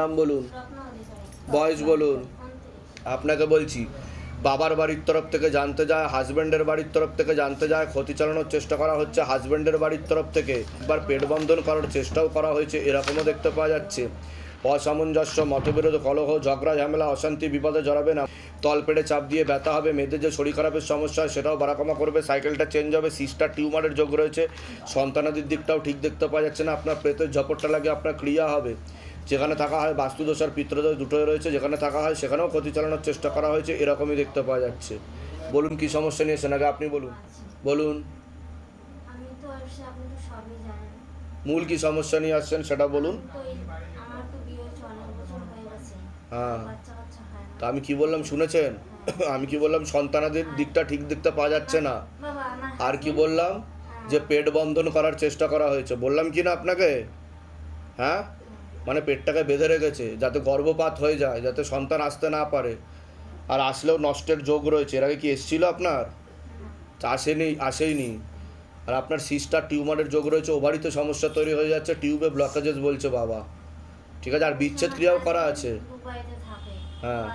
নাম বলুন। বয়স বলুন। আপনাকে বলছি, বাবার বাড়ির তরফ থেকে জানতে যায় হাজব্যান্ডের বাড়ির তরফ থেকে জানতে যায়, ক্ষতি চালানোর চেষ্টা করা হচ্ছে হাজব্যান্ডের বাড়ির তরফ থেকে একবার পেট বন্ধন করার চেষ্টাও করা হয়েছে, এরকমও দেখতে পাওয়া যাচ্ছে। অসামঞ্জস্য, মতবিরোধ, কলহ, ঝগড়া, ঝামেলা, অশান্তি, বিপদে জড়াবে না। তল পেটে চাপ দিয়ে ব্যথা হবে, মেয়েদের যে শরীর খারাপের সমস্যা সেটাও বাড়াকমা করবে, সাইকেলটা চেঞ্জ হবে, সিস্টার টিউমারের যোগ রয়েছে। সন্তানাদির দিকটাও ঠিক দেখতে পাওয়া যাচ্ছে না, আপনার প্রেতের ঝপটটা লাগে, আপনার ক্রিয়া হবে। যেখানে থাকা হয় বাস্তুদোষ আর পিত্রদোষ দুটোই রয়েছে যেখানে থাকা হয় সেখানেও ক্ষতি চালানোর চেষ্টা করা হয়েছে এরকমই দেখতে পাওয়া যাচ্ছে। বলুন কি সমস্যা নিয়েছেন আগে আপনি বলুন। বলুন। মূল কি সমস্যা নিয়ে আসছেন সেটা বলুন। হয়ে হ্যাঁ। হয় তা আমি কি বললাম শুনেছেন? আমি কি বললাম সন্তানাদের দিকটা ঠিক দেখতে পাওয়া যাচ্ছে না? আর কি বললাম? যে পেট বন্ধন করার চেষ্টা করা হয়েছে। বললাম কি না আপনাকে? হ্যাঁ? মানে পেটটাকে বেঁধে রেখেছে, যাতে গর্ভপাত হয়ে যায়, যাতে সন্তান আসতে না পারে। আর আসলেও নষ্টের যোগ রয়েছে। এর আগে কি এসছিল আপনার? আসেনি, আসেইনি। আর আপনার সিস্টার টিউমারের যোগ রয়েছে, ওভারিতে সমস্যা তৈরি হয়ে যাচ্ছে, টিউবে ব্লকেজেস বলছে বাবা। ঠিক আছে, আর বিচ্ছেদ ক্রিয়াও করা আছে। হ্যাঁ।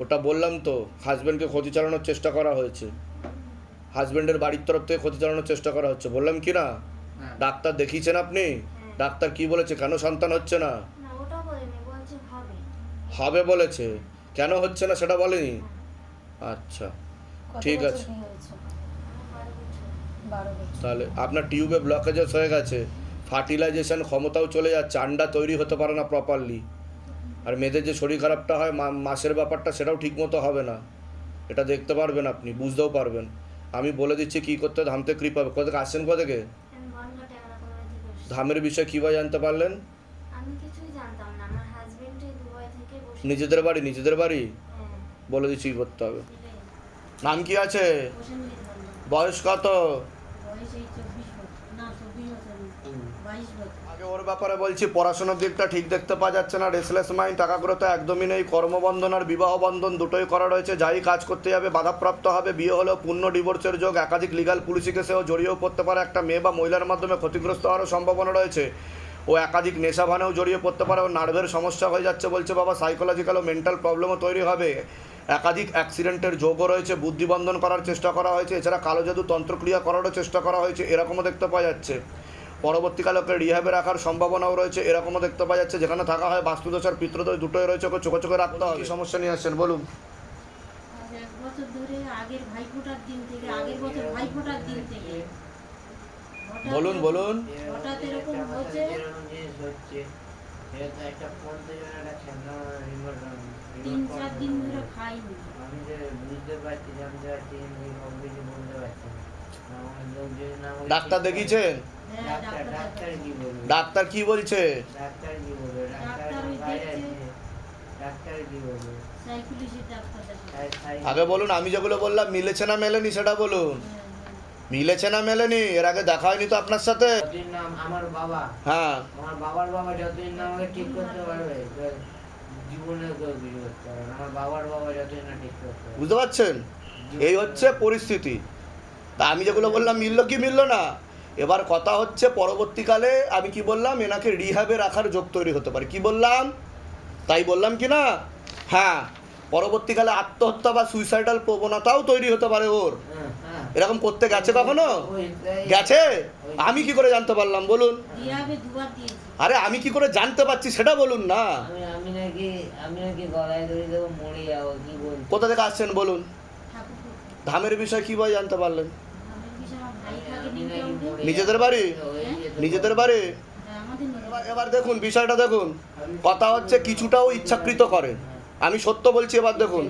ওটা বললাম তো হাজব্যান্ডকে ক্ষতি চালানোর চেষ্টা করা হয়েছে। হাজব্যান্ডের বাড়ির তরফ থেকে ক্ষতি চালানোর চেষ্টা করা হচ্ছে। বললাম কি না ডাক্তার দেখিয়েছেন আপনি? ডাক্তার কি বলেছে? কেন সন্তান হচ্ছে না? না ওটা বলেনি বলছে হবে। বলেছে? কেন হচ্ছে না সেটা বলেনি? আচ্ছা ঠিক আছে। তাহলে আপনার টিউবে ব্লকেজেস হয়ে গেছে। ফার্টিলাইজেশন ক্ষমতাও চলে যাচ্ছে। আন্ডা তৈরি হতে পারে না প্রপারলি আর মেয়েদের যে শরীর খারাপটা হয় মা- মাসের ব্যাপারটা সেটাও ঠিকমতো হবে না। এটা দেখতে পারবেন আপনি বুঝতেও পারবেন। আমি বলে দিচ্ছি কী করতে হবে, ধামতে কৃপা হবে। কোথায় আসছেন? কোমরে থেকে? ধামের বিষয়ে কীভাবে জানতে পারলেন? আমি কিছুই জানতাম না। আমার হাজবেন্ড দুবাই থেকে বসে নিজেদের বাড়ি? নিজেদের বাড়ি? হ্যাঁ। বলে দিচ্ছি কী করতে হবে? নাম কি আছে। বয়স কত? ওর ব্যাপারে বলছি, পড়াশোনার দিকটা ঠিক দেখতে পাওয়া যাচ্ছে না রেসলেস মাইন্ড টাকা করে তো একদমই নেই, কর্মবন্ধন আর বিবাহ বন্ধন দুটোই করা রয়েছে, যাই কাজ করতে যাবে, বাধাপ্রাপ্ত হবে, বিয়ে হলেও পূর্ণ ডিভোর্সের যোগ, একাধিক লিগাল পুলিশি কেসেও জড়িয়েও পড়তে পারে, একটা মেয়ে বা মহিলার মাধ্যমে ক্ষতিগ্রস্ত হওয়ারও সম্ভাবনা রয়েছে। ও একাধিক নেশা ভানেও জড়িয়ে পড়তে পারে, ও নার্ভের সমস্যা হয়ে যাচ্ছে বলছে বাবা সাইকোলজিক্যাল ও মেন্টাল প্রবলেমও তৈরি হবে। একাধিক অ্যাক্সিডেন্টের যোগও রয়েছে, বুদ্ধিবন্ধন করার চেষ্টা করা হয়েছে, এছাড়া কালো জাদু তন্ত্রক্রিয়া করারও চেষ্টা করা হয়েছে, এরকমও দেখতে পাওয়া যাচ্ছে। পরবর্তীকালে ওকে রিহ্যাবে রাখার সম্ভাবনাও রয়েছে এরকমও দেখতে পাওয়া যাচ্ছে। যেখানে থাকা হয় বাস্তুদোষ আর পিত্রদোষ দুটোই রয়েছে ওকে চোখে চোখে রাখতে হবে। সমস্যা নিয়ে আসছেন? বলুন। এক বছর ধরে আগের ভাইফোঁটার দিন থেকে আগের বছর ভাইফোঁটার দিন থেকে বলুন বলুন। হঠাৎ এরকম হচ্ছে? তিন চার দিন ধরে খাইনি। আমি যে বুঝতে পারছি জানতে পারছি কিন্তু কম কিছু পারছি না আমার লোকজন না বলছে- ডাক্তার দেখিয়েছেন? ডাক্তার কি বলছে? আগে বলুন আমি যেগুলো বললাম মিলেছে না মেলেনি সেটা বলুন। মিলেছে না মেলেনি? এর আগে দেখা হয়নি তো আপনার সাথে? আমার বাবা হ্যাঁ। আমার বাবার বাবা যতদিন না আমাকে ঠিক করতে পারবে জীবনে কিছু করতে পারবে আমার বাবার বাবা যতদিন না ঠিক করতে বুঝতে পারছেন? এই হচ্ছে পরিস্থিতি। তা আমি যেগুলো বললাম মিললো কি মিললো না? এবার কথা হচ্ছে পরবর্তীকালে আমি কি বললাম? এনাকে রিহাবে রাখার যোগ তৈরি হতে পারে। কি বললাম? তাই বললাম কি না? হ্যাঁ পরবর্তীকালে আত্মহত্যা বা সুইসাইডাল প্রবণতাও তৈরি হতে পারে ওর। হ্যাঁ হ্যাঁ এরকম করতে গেছে কখনো? গেছে? আমি কি করে জানতে পারলাম? বলুন। দিয়াবে দুবার দিয়েছি। আরে আমি কি করে জানতে পারছি সেটা বলুন না। আমি আমি নাকি আমি নাকি গলায় ধরে দেবো মরে যাব কি বলছি কোথা থেকে আসছেন বলুন? ধামের বিষয় কি কীভাবে জানতে পারলেন আমাদের বিষয়ে আমার ভাই থাকে আমি নাকি নিউটন মরে নিজেদের বাড়ি? নিজেদের বাড়ি। এবার দেখুন, বিষয়টা দেখুন। কথা হচ্ছে কিছুটাও ইচ্ছাকৃত করে। আমি সত্য বলছি এবার দেখুন।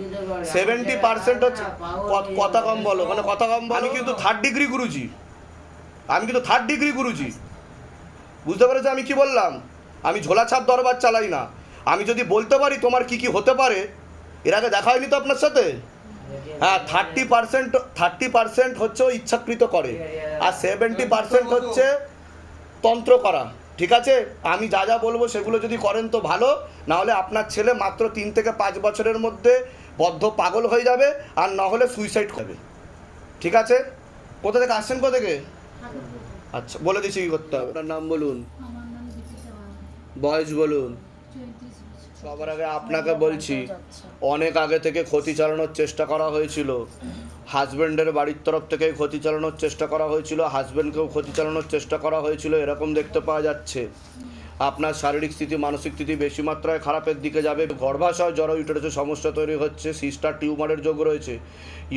সেভেন্টি পার্সেন্ট হচ্ছে কথা কম বলো। মানে কথা কম আমি কিন্তু থার্ড ডিগ্রি গুরুজি। আমি কিন্তু থার্ড ডিগ্রি গুরুজি। বুঝতে পেরেছ আমি কি বললাম? আমি ঝোলা ছাপ দরবার চালাই না। আমি যদি বলতে পারি তোমার কি কি হতে পারে, এর আগে দেখা হয়নি তো আপনার সাথে? হ্যাঁ থার্টি পার্সেন্ট থার্টি পার্সেন্ট হচ্ছে ও ইচ্ছাকৃত করে। আর সেভেন্টি পার্সেন্ট হচ্ছে তন্ত্র করা। ঠিক আছে? আমি যা যা বলব সেগুলো যদি করেন তো ভালো। না হলে আপনার ছেলে মাত্র তিন থেকে পাঁচ বছরের মধ্যে বদ্ধ পাগল হয়ে যাবে আর না হলে সুইসাইড করবে। ঠিক আছে? কোথা থেকে আসছেন কোথা থেকে? আচ্ছা বলে দিচ্ছি কি করতে হবে? আপনার নাম বলুন বয়স বলুন। সবার আগে আপনাকে বলছি, অনেক আগে থেকে ক্ষতি চালানোর চেষ্টা করা হয়েছিল। হাজব্যান্ডের বাড়ির তরফ থেকে ক্ষতি চালানোর চেষ্টা করা হয়েছিল হাজব্যান্ডকেও ক্ষতি চালানোর চেষ্টা করা হয়েছিল, এরকম দেখতে পাওয়া যাচ্ছে। আপনার শারীরিক স্থিতি, মানসিক স্থিতি বেশি মাত্রায় খারাপের দিকে যাবে। গর্ভাশয় জড়ো ইউটারাসে সমস্যা তৈরি হচ্ছে, সিস্টার টিউমারের যোগ রয়েছে,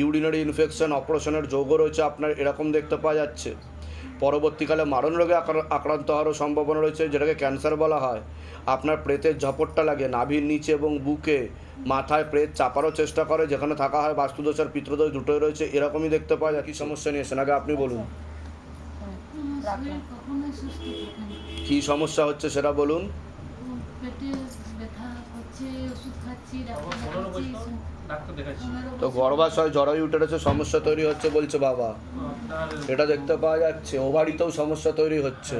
ইউরিনারি ইনফেকশন, অপারেশনের যোগও রয়েছে, আপনার এরকম দেখতে পাওয়া যাচ্ছে। পরবর্তীকালে মারণ রোগে আক্রা- আক্রান্ত হওয়ারও সম্ভাবনা রয়েছে, যেটাকে ক্যান্সার বলা হয়। আপনার প্রেতের ঝপটটা লাগে, নাভির নিচে এবং বুকে মাথায় প্রেত চাপারও চেষ্টা করে, যেখানে থাকা হয় বাস্তুদোষ আর পিতৃদোষ দুটোই রয়েছে, এরকমই দেখতে পাওয়া যায়। কি সমস্যা নিয়েছেন আগে আপনি বলুন। কি সমস্যা হচ্ছে সেটা বলুন। তো গর্ভাশয় জরায়ু উঠেছে, সমস্যা তৈরি হচ্ছে বলছে বাবা। এটা দেখতে পাওয়া যাচ্ছে। ওভারিতেও সমস্যা তৈরি হচ্ছে।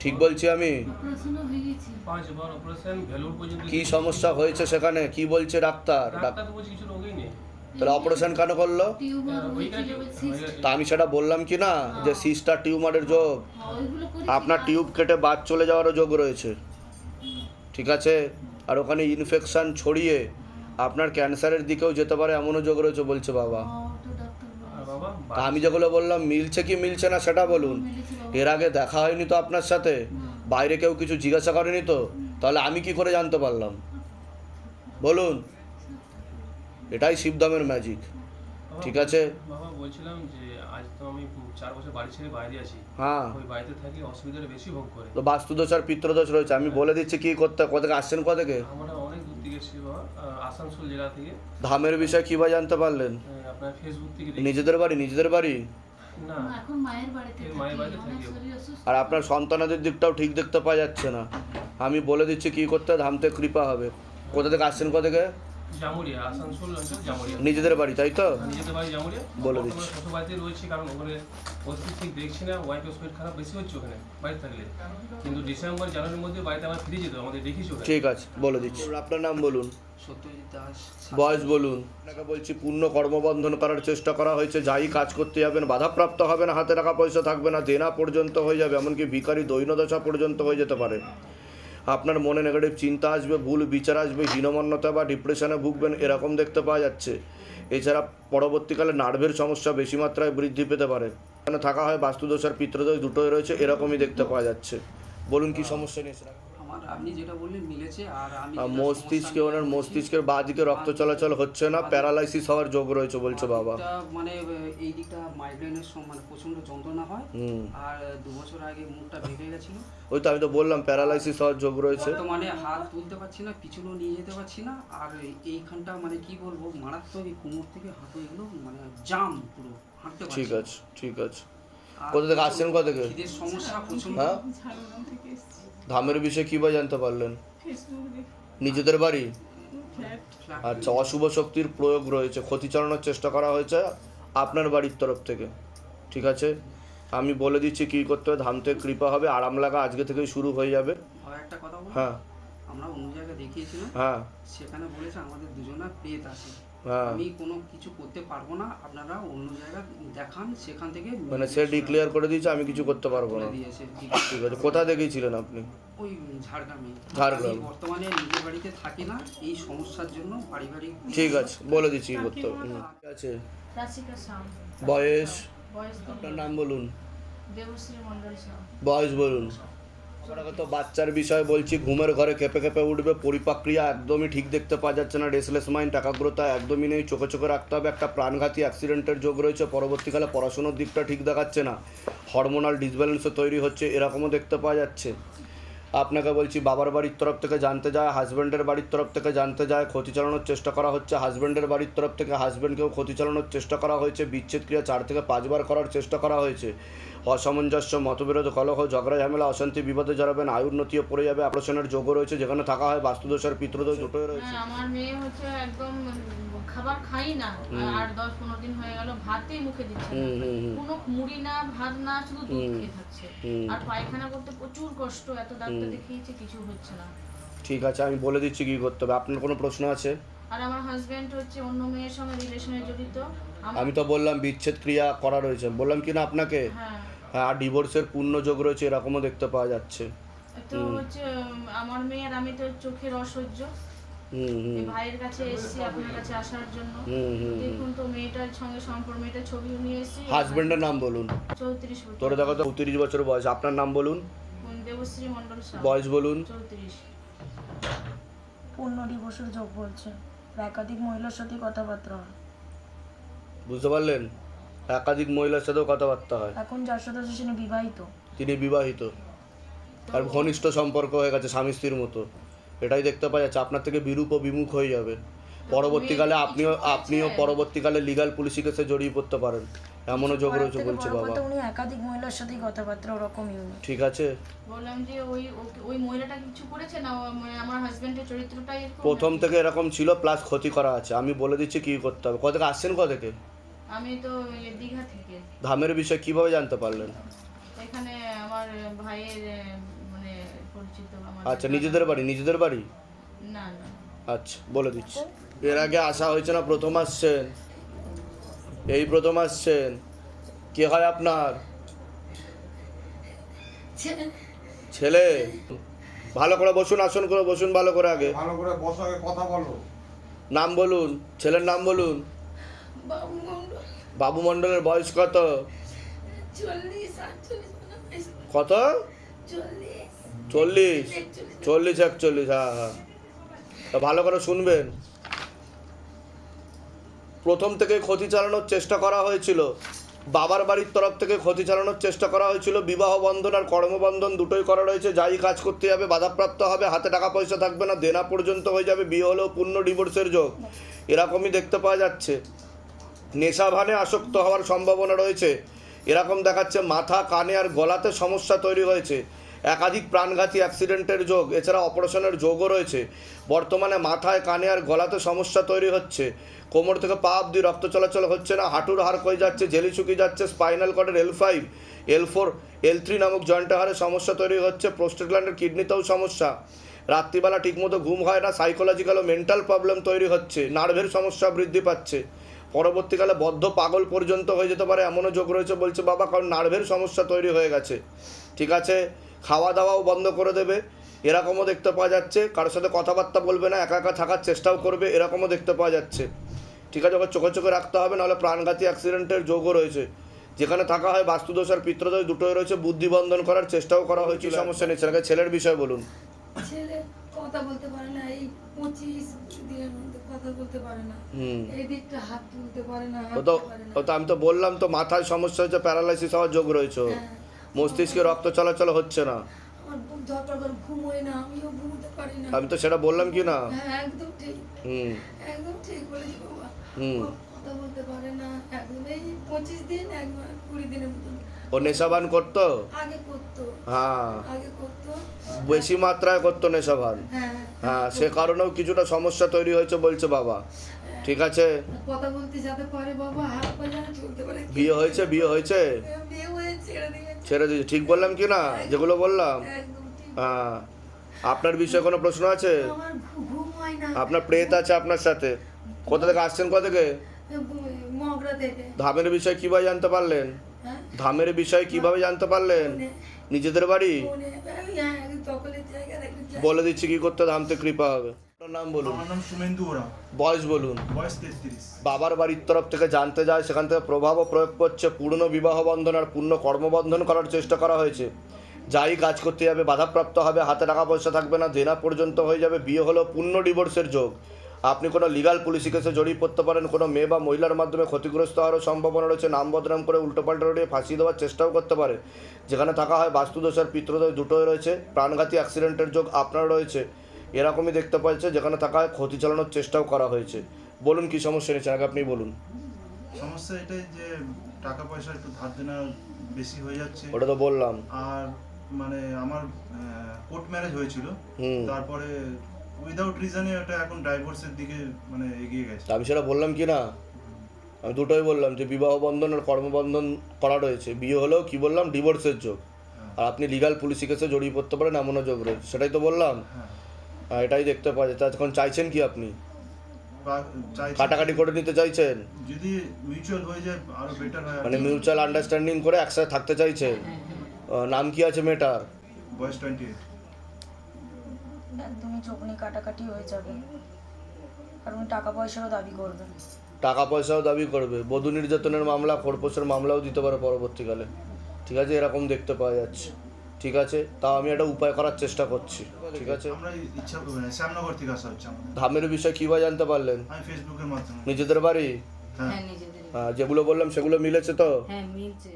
ঠিক বলছি আমি? কি সমস্যা হয়েছে সেখানে? কি বলছে ডাক্তার? তাহলে অপারেশন কেন করল? তা আমি সেটা বললাম কি না? যে সিস্টার টিউমারের যোগ। আপনার টিউব কেটে বাদ চলে যাওয়ারও যোগ রয়েছে। ঠিক আছে? আর ওখানে ইনফেকশন ছড়িয়ে আপনার ক্যান্সারের দিকেও যেতে পারে, এমনও যোগ রয়েছে বলছে বাবা। তো আমি যেগুলো বললাম মিলছে কি মিলছে না সেটা বলুন। এর আগে দেখা হয়নি তো আপনার সাথে? বাইরে কেউ কিছু জিজ্ঞাসা করেনি তো? তাহলে আমি কি করে জানতে পারলাম? বলুন। এটাই শিবদামের ম্যাজিক ঠিক আছে? বাবা বলছিলাম যে আজ তো আমি চার বছর বাড়ি ছেড়ে বাইরে আছি। হ্যাঁ। ওই বাড়িতে থাকি অসুবিধাটা বেশি ভোগ করে। তো বাস্তুদোষ আর পিত্রদোষ রয়েছে। আমি বলে দিচ্ছি কি করতে কোথেকে আসছেন কোথেকে? আমরা অনেক দূর থেকে এসেছি বাবা আসানসোল জেলা থেকে। ধামের বিষয়ে কী বা জানতে পারলেন? আপনার ফেসবুক থেকে নিজেদের বাড়ি নিজেদের বাড়ি? না এখন মায়ের বাড়িতে মায়ের বাড়িতে থাকি। আর আপনার সন্তানাদের দিকটাও ঠিক দেখতে পাওয়া যাচ্ছে না। আমি বলে দিচ্ছি কি করতে ধামতে কৃপা হবে। কোথা থেকে আসছেন কোথা থেকে? জামুরিয়া আসানসোল অঞ্চল জামুরিয়া। নিজেদের বাড়ি তাই তো? নিজেদের বাড়ি জামুরিয়া। বলে দিচ্ছি। বাড়িতে রয়েছে কারণ ওখানে পরিস্থিতি ঠিক দেখছি না ওয়াইফের শরীর খারাপ বেশি হচ্ছে ওখানে বাড়ি থাকলে। কিন্তু ডিসেম্বর জানুয়ারির মধ্যে বাড়িতে আমার ফিরে যেত আমাদের দেখিস ঠিক আছে বলে দিচ্ছি। আপনার নাম বলুন। সত্যজিৎ দাস। বয়স বলুন। আপনাকে বলছি পূর্ণ কর্মবন্ধন করার চেষ্টা করা হয়েছে যাই কাজ করতে যাবেন বাধাপ্রাপ্ত হবে না হাতে টাকা পয়সা থাকবে না দেনা পর্যন্ত হয়ে যাবে এমনকি ভিখারি দৈনদশা পর্যন্ত হয়ে যেতে পারে। আপনার মনে নেগেটিভ চিন্তা আসবে, ভুল বিচার আসবে, হীনমান্যতা বা ডিপ্রেশনে ভুগবেন, এরকম দেখতে পাওয়া যাচ্ছে। এছাড়া পরবর্তীকালে নার্ভের সমস্যা বেশি মাত্রায় বৃদ্ধি পেতে পারে। থাকা হয় বাস্তুদোষ আর পিত্রদোষ দুটোই রয়েছে, এরকমই দেখতে পাওয়া যাচ্ছে। বলুন কি সমস্যা নিয়েছে আমার আপনি যেটা বললেন মিলেছে আর আমি মস্তিষ্কে ওনার মস্তিষ্কের বাঁ দিকে রক্ত চলাচল হচ্ছে না প্যারালাইসিস হওয়ার যোগ রয়েছে বলছে বাবা। মানে এই দিকটা মাইগ্রেনের মানে প্রচণ্ড যন্ত্রণা হয় হুম। আর দু বছর আগে মুখটা ভেঙে গেছিল। ওই তো আমি তো বললাম প্যারালাইসিস হওয়ার যোগ রয়েছে। বর্তমানে হাত তুলতে পারছি না পিছনেও নিয়ে যেতে পারছি না আর এইখানটা মানে কি বলব মারাত্মক এই কোমর থেকে হাঁটু এগুলো মানে জাম পুরো হাঁটতে পারছি ঠিক আছে ঠিক আছে। কোথা থেকে আসছেন কোথা থেকে? সমস্যা প্রচণ্ড হ্যাঁ? ধামের বিষয়ে কী বা জানতে পারলেন? নিজেদের বাড়ি? আচ্ছা অশুভ শক্তির প্রয়োগ রয়েছে ক্ষতি চালানোর চেষ্টা করা হয়েছে আপনার বাড়ির তরফ থেকে। ঠিক আছে? আমি বলে দিচ্ছি কী করতে হবে ধাম থেকে কৃপা হবে আরাম লাগা আজকে থেকেই শুরু হয়ে যাবে। একটা কথা হ্যাঁ। আমরা অন্য জায়গায় দেখিয়েছিলাম হ্যাঁ। সেখানে বলেছে আমাদের দুজনা প্রেত আছে। হ্যাঁ আমি কোনো কিছু করতে পারব না আপনারা অন্য জায়গায় দেখান সেখান থেকে মানে সে ডিক্লেয়ার করে দিয়েছে আমি কিছু করতে পারব না। দিয়েছে ঠিক আছে। কোথায় দেখিয়েছিলেন আপনি? ওই ঝাড়গ্রামে। ঝাড়গ্রাম। বর্তমানে নিজের বাড়িতে থাকি না এই সমস্যার জন্য পারিবারিক ঠিক আছে বলে দিচ্ছি করতে ঠিক আছে। বয়স? বয়স আপনার নাম বলুন। দেবশ্রী মন্ডল বয়স বলুন। তো বাচ্চার বিষয় বলছি, ঘুমের ঘরে কেঁপে কেঁপে উঠবে, পরিপাক্রিয়া একদমই ঠিক দেখতে পাওয়া যাচ্ছে না রেসলেস মাইন্ড একাগ্রতা একদমই নেই, চোখে চোখে রাখতে হবে, একটা প্রাণঘাতী অ্যাক্সিডেন্টের যোগ রয়েছে, পরবর্তীকালে পড়াশুনোর দিকটা ঠিক দেখাচ্ছে না হরমোনাল ডিসব্যালেন্সও তৈরি হচ্ছে, এরকমও দেখতে পাওয়া যাচ্ছে। আপনাকে বলছি বাবার বাড়ির তরফ থেকে জানতে যায় হাজব্যান্ডের বাড়ির তরফ থেকে জানতে যায় ক্ষতি চালানোর চেষ্টা করা হচ্ছে। হাজব্যান্ডের বাড়ির তরফ থেকে হাজব্যান্ডকেও ক্ষতি চালানোর চেষ্টা করা হয়েছে। বিচ্ছেদ ক্রিয়া চার থেকে পাঁচবার করার চেষ্টা করা হয়েছে। অসামঞ্জস্য মতবিরোধ কলহ ঝগড়া ঝামেলা অশান্তি বিপদে জড়াবেন আয়ুর্নতিও পড়ে যাবে অপারেশনের যোগও রয়েছে যেখানে থাকা হয় বাস্তুদোষ আর পিতৃদোষ দুটোই রয়েছে। হ্যাঁ, আমার মেয়ে হচ্ছে একদম খাবার খাই না আট দশ পনেরো দিন হয়ে গেল ভাতই মুখে দিচ্ছে কোনো মুড়ি না ভাত না শুধু দুধ খেয়ে থাকছে। আর পায়খানা করতে প্রচুর কষ্ট এত ডাক্তার দেখিয়েছে কিছু হচ্ছে না। ঠিক আছে আমি বলে দিচ্ছি কি করতে হবে। আপনার কোনো প্রশ্ন আছে? আর আমার হাজবেন্ড হচ্ছে অন্য মেয়ের সঙ্গে রিলেশনে জড়িত। আমি তো বললাম বিচ্ছেদ ক্রিয়া করা রয়েছে। বললাম কি না আপনাকে? হ্যাঁ। হ্যাঁ আর ডিভোর্সের পূর্ণ যোগ রয়েছে এরকমও দেখতে পাওয়া যাচ্ছে। তো হচ্ছে আমার মেয়ের আমি তো চোখের অসহ্য ভাইয়ের কাছে এসেছি আপনার কাছে আসার জন্য। হুম হুম দেখুন তো মেয়েটার সঙ্গে সম্পর্ক মেয়েটার ছবিও নিয়ে এসেছি। হাজবেন্ডের নাম বলুন। চৌত্রিশ বছর। তোরে দেখো তো চৌত্রিশ বছর বয়স। আপনার নাম বলুন। দেবশ্রী মন্ডল বয়স বলুন। চৌত্রিশ। পূর্ণ ডিভোর্সের যোগ বলছে। একাধিক মহিলার সাথে কথাবার্তা হয়। বুঝতে পারলেন? একাধিক মহিলার সাথেও কথাবার্তা হয়। এখন যার সাথে আছে তিনি বিবাহিত। তিনি বিবাহিত। আর ঘনিষ্ঠ সম্পর্ক হয়ে গেছে স্বামী স্ত্রীর মতো। এটাই দেখতে পাওয়া যাচ্ছে। আপনার থেকে বিরূপ ও বিমুখ হয়ে যাবে। পরবর্তীকালে আপনিও আপনিও পরবর্তীকালে লিগাল পুলিশি কেসে জড়িয়ে পড়তে পারেন। এমনও যোগ রয়েছে বলছে বাবা। উনি একাধিক মহিলার সাথেই কথাবার্তা ওরকম ইউনিট ঠিক আছে? বললাম যে ওই ওই মহিলাটা কিছু করেছে না? মানে আমার হাজবেন্ডের চরিত্রটাই এরকম প্রথম থেকে এরকম ছিল প্লাস ক্ষতি করা আছে। আমি বলে দিচ্ছি কি করতে হবে। কোথা থেকে আসছেন কোথা থেকে? আমি তো দীঘা থেকে। ধামের বিষয়ে কীভাবে জানতে পারলেন? এখানে আমার ভাইয়ের পরিচিত আমার আচ্ছা নিজেদের বাড়ি নিজেদের বাড়ি? না না। আচ্ছা বলে দিচ্ছি। এর আগে আসা হয়েছে না প্রথম আসছেন? এই প্রথম আসছেন? কে হয় আপনার? ছেলে? ভালো করে বসুন আসন করে বসুন ভালো করে আগে। ভালো করে বসো আগে কথা বলো। নাম বলুন ছেলের নাম বলুন। বাবু মণ্ডলের বয়স কত? কত? চল্লিশ। চল্লিশ। চল্লিশ, একচল্লিশ হ্যাঁ হ্যাঁ। তা ভালো করে শুনবেন। প্রথম থেকে ক্ষতি চালানোর চেষ্টা করা হয়েছিল। বাবার বাড়ির তরফ থেকে ক্ষতি চালানোর চেষ্টা করা হয়েছিল। বিবাহ বন্ধন আর কর্মবন্ধন দুটোই করা রয়েছে। যাই কাজ করতে যাবে, বাধাপ্রাপ্ত হবে, হাতে টাকা পয়সা থাকবে না, দেনা পর্যন্ত হয়ে যাবে, বিয়ে হলেও পূর্ণ ডিভোর্সের যোগ। এরকমই দেখতে পাওয়া যাচ্ছে। নেশাভানে আসক্ত হওয়ার সম্ভাবনা রয়েছে। এরকম দেখাচ্ছে মাথা, কানে আর গলাতে সমস্যা তৈরি হয়েছে। একাধিক প্রাণঘাতী অ্যাক্সিডেন্টের যোগ, এছাড়া অপারেশনের যোগও রয়েছে। বর্তমানে মাথায়, কানে আর গলাতে সমস্যা তৈরি হচ্ছে। কোমর থেকে পা অব্দি রক্ত চলাচল হচ্ছে না, হাঁটুর হাড় হয়ে যাচ্ছে, জেলি শুকিয়ে যাচ্ছে, spinal কর্ডের L five, L four, L three নামক জয়েন্ট হাড়ে সমস্যা তৈরি হচ্ছে, প্রোস্টেট গ্ল্যান্ডের কিডনিতেও সমস্যা। রাত্রিবেলা ঠিকমতো ঘুম হয় না, সাইকোলজিক্যাল ও মেন্টাল প্রবলেম তৈরি হচ্ছে, নার্ভের সমস্যা বৃদ্ধি পাচ্ছে। পরবর্তীকালে বদ্ধ পাগল পর্যন্ত হয়ে যেতে পারে, এমনও যোগ রয়েছে বলছে বাবা, কারণ নার্ভের সমস্যা তৈরি হয়ে গেছে। ঠিক আছে? খাওয়া দাওয়াও বন্ধ করে দেবে। এরকমও দেখতে পাওয়া যাচ্ছে। কারোর সাথে কথাবার্তা বলবে না একা একা থাকার চেষ্টাও করবে এরকমও দেখতে পাওয়া যাচ্ছে। ঠিক আছে? ওকে চোখে চোখে রাখতে হবে নাহলে প্রাণঘাতী অ্যাক্সিডেন্টের যোগও রয়েছে। যেখানে থাকা হয় বাস্তুদোষ আর পিত্রদোষ দুটোই রয়েছে বুদ্ধি বন্ধন করার চেষ্টাও করা হয়েছিল সমস্যা নেই ছেলেকে ছেলের বিষয় বলুন। ছেলে কথা বলতে পারে না এই পঁচিশ দিনের মধ্যে কথা বলতে পারে না। হুম। এই দিকটা হাত তুলতে পারে না ও তো ও তো আমি তো বললাম তো মাথায় সমস্যা হচ্ছে প্যারালাইসিস হওয়ার যোগ রয়েছে। মস্তিষ্কে রক্ত চলাচল হচ্ছে না। আমি তো সেটা বললাম কি না? হ্যাঁ একদম ঠিক। হুম। একদম ঠিক বলেছি বাবা। হুম। ও কথা বলতে পারে না। একদম এই দিন একবার কুড়ি দিনের মতন। ও নেশাবান করতো? আগে করতো। হ্যাঁ। আগে করতো। বেশি মাত্রায় করতো নেশাবান? হ্যাঁ হ্যাঁ। সে কারণেও কিছুটা সমস্যা তৈরি হয়েছে বলছে বাবা। ঠিক আছে? কথা বলতে যাতে পারে বাবা হাত পা যেন চলতে পারে। বিয়ে হয়েছে বিয়ে হয়েছে? বিয়ে হয়ে ছেড়ে দিয়ে ছেড়ে দিয়েছে। ঠিক বললাম কি না? যেগুলো বললাম। হ্যাঁ। আপনার বিষয়ে কোনো প্রশ্ন আছে? আপনার প্রেত আছে আপনার সাথে? কোথা থেকে আসছেন কোথা থেকে? ধামের বিষয়ে কীভাবে জানতে পারলেন? হ্যাঁ? ধামের বিষয়ে কীভাবে জানতে পারলেন? নিজেদের বাড়ি? হ্যাঁ বলে দিচ্ছি কি করতে ধামতে কৃপা হবে। নাম বলুন। আমার নাম সুমেন্দু ওরা। বয়স বলুন। বয়স তেত্রিশ। বাবার বাড়ির তরফ থেকে জানতে যায় সেখান থেকে প্রভাবও প্রয়োগ করছে পূর্ণ বিবাহ বন্ধন আর পূর্ণ কর্মবন্ধন করার চেষ্টা করা হয়েছে। যাই কাজ করতে যাবে বাধাপ্রাপ্ত হবে হাতে টাকা পয়সা থাকবে না দেনা পর্যন্ত হয়ে যাবে বিয়ে হলেও পূর্ণ ডিভোর্সের যোগ। আপনি কোনো লিগাল পুলিশি কেসে জড়িয়ে পড়তে পারেন কোনো মেয়ে বা মহিলার মাধ্যমে ক্ষতিগ্রস্ত হওয়ারও সম্ভাবনা রয়েছে নাম বদনাম করে উল্টোপাল্টা রড়িয়ে ফাঁসিয়ে দেওয়ার চেষ্টাও করতে পারে। যেখানে থাকা হয় বাস্তুদোষ আর পিত্রদোষ দুটোই রয়েছে প্রাণঘাতী অ্যাক্সিডেন্টের যোগ আপনার রয়েছে। এরকমই দেখতে পাচ্ছে যেখানে থাকা ক্ষতি চালানোর চেষ্টাও করা হয়েছে। বলুন কি সমস্যা নিয়েছেন আগে আপনি বলুন। সমস্যা এটাই যে টাকা পয়সা একটু ধার দেনা বেশি হয়ে যাচ্ছে। ওটা তো বললাম। আর মানে আমার কোর্ট ম্যারেজ হয়েছিল। তারপরে উইদাউট রিজনে ওটা এখন ডাইভোর্সের দিকে মানে এগিয়ে গেছে। আমি সেটা বললাম কি না? আমি দুটোই বললাম যে বিবাহ বন্ধন আর কর্মবন্ধন করা রয়েছে। বিয়ে হলেও কি বললাম? ডিভোর্সের যোগ। আর আপনি লিগাল পুলিশি কেসে জড়িয়ে পড়তে পারেন এমনও যোগ রয়েছে। সেটাই তো বললাম। হ্যাঁ। এটাই দেখতে পাওয়া যায়। তা এখন চাইছেন কি আপনি? কাটাকাটি করে নিতে চাইছেন? যদি মিউচুয়াল হয়ে যায় আরও বেটার হয় মানে মিউচুয়াল আন্ডারস্ট্যান্ডিং করে একসাথে থাকতে চাইছেন? নাম কি আছে মেয়েটার? বয়স টোয়েন্টি এইট একদমই চোখ নিয়ে কাটাকাটি হয়ে যাবে। উনি টাকা পয়সারও দাবি করবেন। টাকা পয়সাও দাবি করবে। বধূ নির্যাতনের মামলা খোরপোশের মামলাও দিতে পারে পরবর্তীকালে। ঠিক আছে এরকম দেখতে পাওয়া যাচ্ছে। ঠিক আছে? তাও আমি একটা উপায় করার চেষ্টা করছি। ঠিক আছে? ধামের বিষয় কীভাবে জানতে পারলেন? আমি ফেসবুকের মাধ্যমে। নিজেদের বাড়ি? হ্যাঁ। হ্যাঁ হ্যাঁ যেগুলো বললাম সেগুলো মিলেছে তো? হ্যাঁ মিলছে।